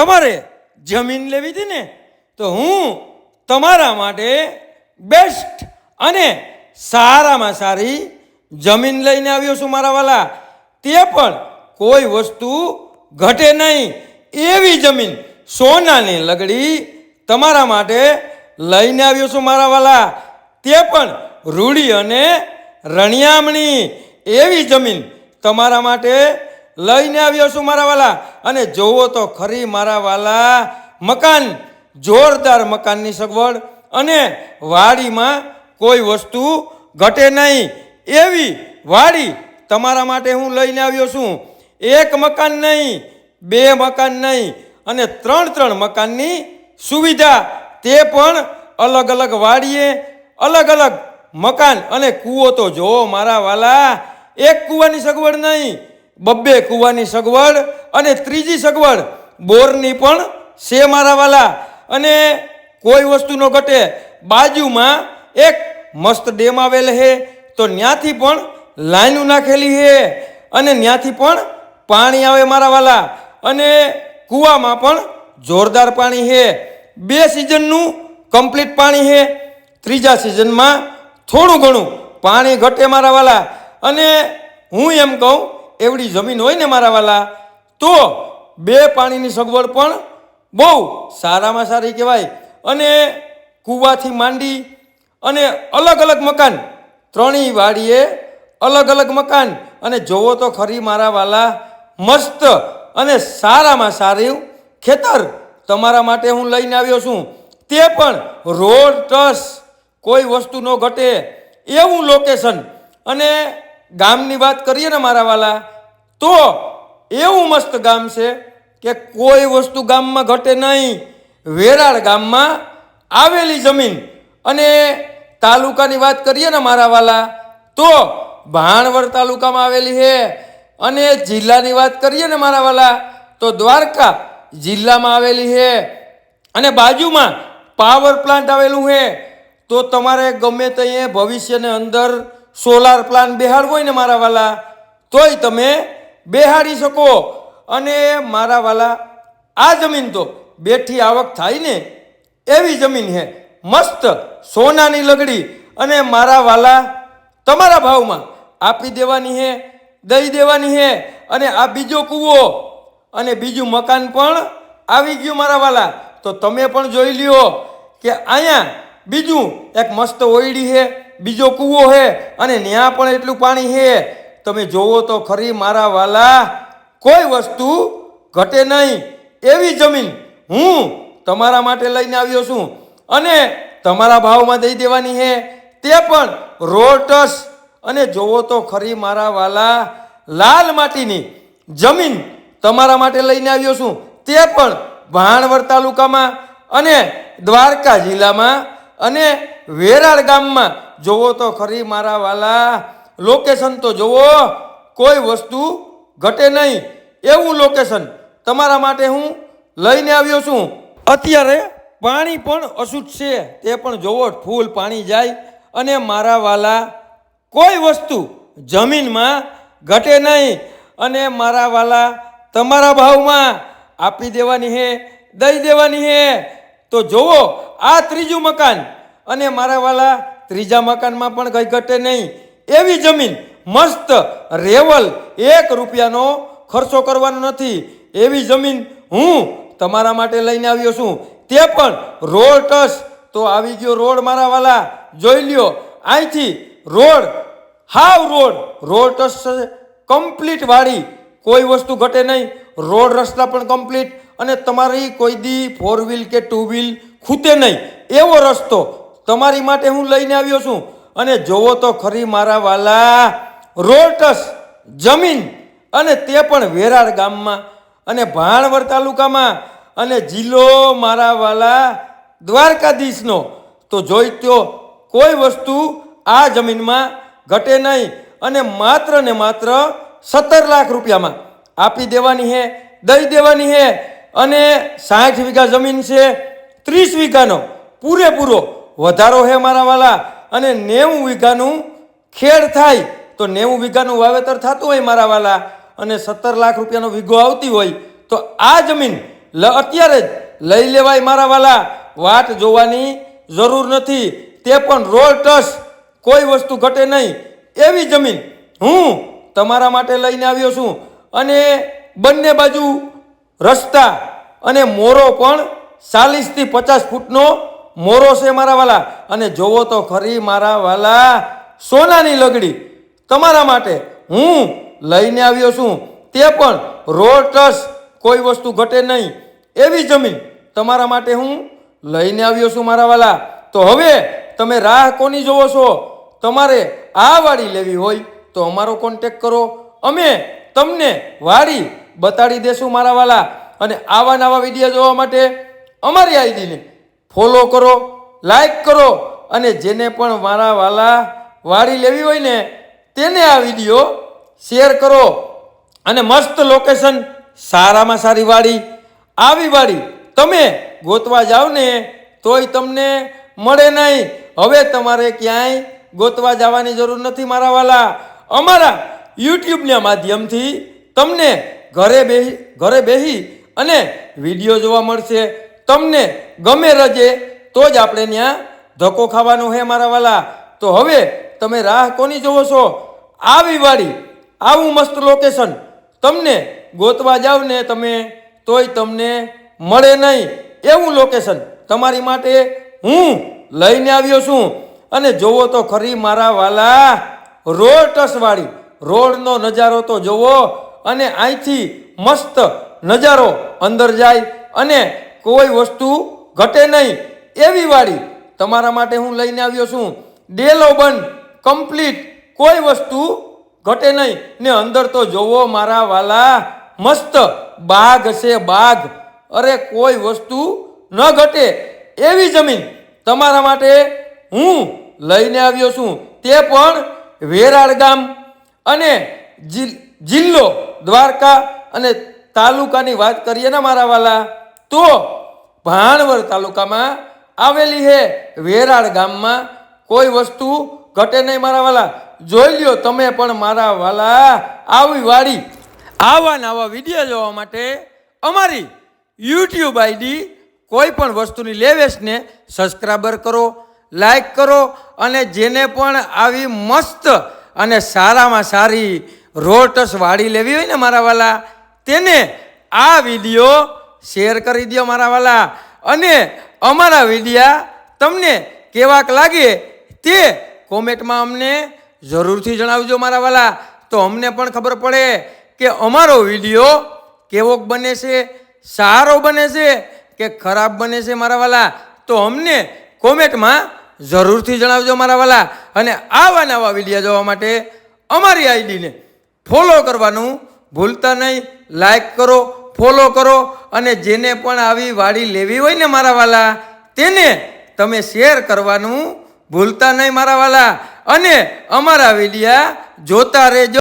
તમારે જમીન લેવી હતી ને, તો હું તમારા માટે બેસ્ટ અને સારામાં સારી જમીન લઈને આવ્યો છું મારા વાલા. તે પણ કોઈ વસ્તુ ઘટે નહીં. એવી જમીન સોનાની લગડી તમારા માટે લઈને આવ્યો છું મારા વાલા. તે પણ રૂડી અને રણિયામણી. એવી જમીન તમારા માટે લઈને આવ્યો છું મારા વાલા. અને જોવો તો ખરી મારા વાલા, મકાન, જોરદાર મકાનની સગવડ અને વાડીમાં કોઈ વસ્તુ ઘટે નહીં. એવી વાડી તમારા માટે હું લઈને આવ્યો છું. એક મકાન નહીં, બે મકાન નહીં અને ત્રણ ત્રણ મકાનની સુવિધા. તે પણ અલગ અલગ વાડીએ, અલગ અલગ મકાન અને કૂવો તો જોવો મારા વાલા, એક કૂવાની સગવડ નહીં બબ્બે કૂવાની સગવડ અને ત્રીજી સગવડ, બોરની પણ છે મારા વાલા. અને કોઈ વસ્તુ ન ઘટે. બાજુમાં એક મસ્ત ડેમ આવેલ છે તો ત્યાંથી પણ લાઈનું નાખેલી છે અને ત્યાંથી પણ પાણી આવે મારા વાલા. અને કૂવામાં પણ જોરદાર પાણી છે બે સિઝનનું કમ્પ્લીટ પાણી છે ત્રીજા સિઝનમાં થોડું ઘણું પાણી ઘટે મારા વાલા. અને હું એમ કહું એવડી જમીન હોય ને મારા વાલા, તો બે પાણીની સગવડ પણ બહુ સારામાં સારી કહેવાય. અને કૂવાથી માંડી અને અલગ અલગ મકાન, ત્રણેય વાડીએ અલગ અલગ મકાન. અને જોવો તો ખરી મારા વાલા, મસ્ત અને સારામાં સારું ખેતર તમારા માટે હું લઈને આવ્યો છું. તે પણ રોડ ટસ કોઈ વસ્તુ ન ઘટે. એવું લોકેશન અને ગામની વાત કરીએ ને મારા વાલા, તો એવું મસ્ત ગામ છે કે કોઈ વસ્તુ ગામમાં ઘટે નહીં. વેરાળ ગામમાં આવેલી જમીન. અને તાલુકાની વાત કરીએ ને મારા વાલા, તો ભાણવડ તાલુકામાં આવેલી છે. અને જિલ્લાની વાત કરીએ ને મારા વાલા, તો દ્વારકા જિલ્લામાં આવેલી છે. અને બાજુમાં પાવર પ્લાન્ટ આવેલું છે. તો તમારે ગમે તે ભવિષ્યને અંદર સોલાર પ્લાન બેહાડવો હોય ને મારા વાલા, તોય તમે બેહાડી શકો. અને મારા વાલા, આ જમીન તો બેઠી આવક થાય ને એવી જમીન છે મસ્ત સોનાની લગડી. અને મારા વાલા, તમારા ભાવમાં આપી દેવાની છે દઈ દેવાની છે અને આ બીજો કૂવો અને બીજું મકાન પણ આવી ગયું મારા વાલા. તો તમે પણ જોઈ લ્યો કે અહીંયા બીજું એક મસ્ત ઓયડી છે બીજો કૂવો છે અને ત્યાં પણ એટલું પાણી છે તમે જોવો તો ખરી મારા વાલા, કોઈ વસ્તુ ઘટે નહીં. એવી જમીન હું તમારા માટે લઈને આવ્યો છું અને તમારા ભાવમાં દઈ દેવાની છે તે પણ રોટસ. અને જોવો તો ખરી મારા વાલા, લાલ માટીની જમીન તમારા માટે લઈને આવ્યો છું. તે પણ ભાણવડ તાલુકામાં અને દ્વારકા જિલ્લામાં અને વેરાળ ગામમાં જોવો તો ખરી મારા વાલા લોકેશન તો જોવો, કોઈ વસ્તુ ઘટે નહીં. એવું લોકેશન તમારા માટે હું લઈને આવ્યો છું. અત્યારે પાણી પણ અશુદ્ધ છે, તે પણ જોવો, ફૂલ પાણી જાય અને મારા વાલા, કોઈ વસ્તુ જમીનમાં ઘટે નહીં. અને મારા વાલા, તમારા ભાવમાં આપી દેવાની હે, દઈ દેવાની છે તો જુઓ આ ત્રીજું મકાન. અને મારા વાલા ત્રીજા મકાનમાં પણ કંઈ ઘટે નહીં. એવી જમીન, મસ્ત, રેવલ, એક રૂપિયાનો ખર્ચો કરવાનો નથી. એવી જમીન હું તમારા માટે લઈને આવ્યો છું. તે પણ રોડ ટચ. તો આવી ગયો રોડ, મારા વાલા. જોઈ લ્યો, અહીંથી રોડ, હાવ રોડ. રોડ ટચ કમ્પ્લીટ વાળી. કોઈ વસ્તુ ઘટે નહીં. રોડ રસ્તા પણ કમ્પ્લીટ અને તમારી કોઈ દી ફોર વ્હીલ કે ટુ વ્હીલ ખૂતે નહીં. એવો રસ્તો તમારી માટે હું લઈને આવ્યો છું. અને જોવો તો ખરી મારા વાલા, રોટસ, જમીન અને તે પણ વેરાળ ગામમાં અને ભાણવડ તાલુકામાં અને જિલ્લો મારા વાલા દ્વારકાધીશનો. તો જોઈ તો કોઈ વસ્તુ આ જમીનમાં ઘટે નહીં અને માત્ર ને માત્ર સત્તર લાખ રૂપિયામાં. આપી દેવાની છે દઈ દેવાની છે અને સાઠ વીઘા જમીન છે ત્રીસ વીઘાનો પૂરેપૂરો વધારો છે મારા વાલા. અને નેવું વીઘાનું ખેડ થાય તો નેવું વીઘાનું વાવેતર થતું હોય મારા વાલા. અને સત્તર લાખ રૂપિયાનો વીઘો આવતી હોય તો આ જમીન અત્યારે જ લઈ લેવાય મારા વાલા. વાટ જોવાની જરૂર નથી. તે પણ રોડ ટસ. કોઈ વસ્તુ ઘટે નહીં. એવી જમીન હું તમારા માટે લઈને આવ્યો છું. અને બંને બાજુ રસ્તા અને મોરો પણ ચાલીસથી પચાસ ફૂટનો મોરો છે મારા વાલા. અને જોવો તો ખરી મારા વાલા, સોનાની લગડી તમારા માટે હું લઈને આવ્યો છું. તે પણ રોટસ કોઈ વસ્તુ ઘટે નહીં. એવી જમીન તમારા માટે હું લઈને આવ્યો છું મારા વાલા. તો હવે તમે રાહ કોની જોવો છો? તમારે આ વાડી લેવી હોય તો અમારો કોન્ટેક કરો. અમે તમને વાડી બતાડી દેશું મારા વાલા. અને આવા નવા વીડિયો જોવા માટે અમારી આઈડીને ફોલો કરો, લાઈક કરો અને જેને પણ મારા વાલા વાળી લેવી હોય ને, તેને આ વીડિયો શેર કરો. અને મસ્ત લોકેશન સારામાં સારી વાડી, આવી વાડી. તમે ગોતવા જાઓ ને, તોય તમને મળે નહીં. હવે તમારે ક્યાંય ગોતવા જવાની જરૂર નથી, મારા વાલા. અમારા યુટ્યુબના માધ્યમથી તમને ઘરે બેહી ઘરે બેહી અને વીડિયો જોવા મળશે. તમને ગમે રજે, તો જ આપણે ત્યાં ધક્કો ખાવાનો હે મારા વાલા. તો હવે તમે રાહ કોની જોવો છો? આવી વાડી, આવું મસ્ત લોકેશન તમને ગોતવા જાવ ને તમે, તોય તમને મળે નહીં. એવું લોકેશન તમારી માટે હું લઈને આવ્યો છું. અને જોવો તો ખરી મારા વાલા રોડ રોડનો નજારો તો જોવો અને અહીંથી મસ્ત નજારો અંદર જાય અને કોઈ વસ્તુ ઘટે નહીં. એવી વાળી તમારા માટે હું લઈને આવ્યો છું. ડેલો બંધ કમ્પ્લીટ, કોઈ વસ્તુ ઘટે નહીં. ને અંદર તો જોવો મારા વાલા, મસ્ત, બાગ છે બાગ. અરે કોઈ વસ્તુ ન ઘટે. એવી જમીન તમારા માટે હું લઈને આવ્યો છું. તે પણ વેરાળ ગામ અને જિલ- જિલ્લો દ્વારકા અને તાલુકાની વાત કરીએ ને મારા વાલા તો ભાણવડ તાલુકામાં આવેલી હે વેરાળ ગામમાં કોઈ વસ્તુ ઘટે નહીં મારા વાલા. જોઈ લ્યો તમે પણ મારા વાલા. આવી વાળી આવા નવા વીડિયો જોવા માટે અમારી યુટ્યુબ આઈડી કોઈ પણ વસ્તુની લેવેશને સબસ્ક્રાઈબર કરો, લાઈક કરો અને જેને પણ આવી મસ્ત અને સારામાં સારી રોટસ વાડી લેવી હોય ને મારા વાલા, તેને આ વીડિયો શેર કરી દો મારા વાલા. અને અમારા વિડીયા તમને કેવાક લાગે તે કોમેન્ટમાં અમને જરૂરથી જણાવજો મારા વાલા. તો અમને પણ ખબર પડે કે અમારો વીડિયો કેવોક બને છે, સારો બને છે કે ખરાબ બને છે મારા વાલા. તો અમને કોમેન્ટમાં જરૂરથી જણાવજો મારા વાલા. અને આવા નવા વિડીયા જોવા માટે અમારી આઈડીને ફોલો કરવાનું ભૂલતા નહીં. લાઈક કરો ફોલો કરો અને જેને પણ આવી વાડી લેવી હોય ને મારા વાલા, તેને તમે શેર કરવાનું ભૂલતા નહીં મારા વાલા. અને અમારા વિડીયા જોતા રહેજો.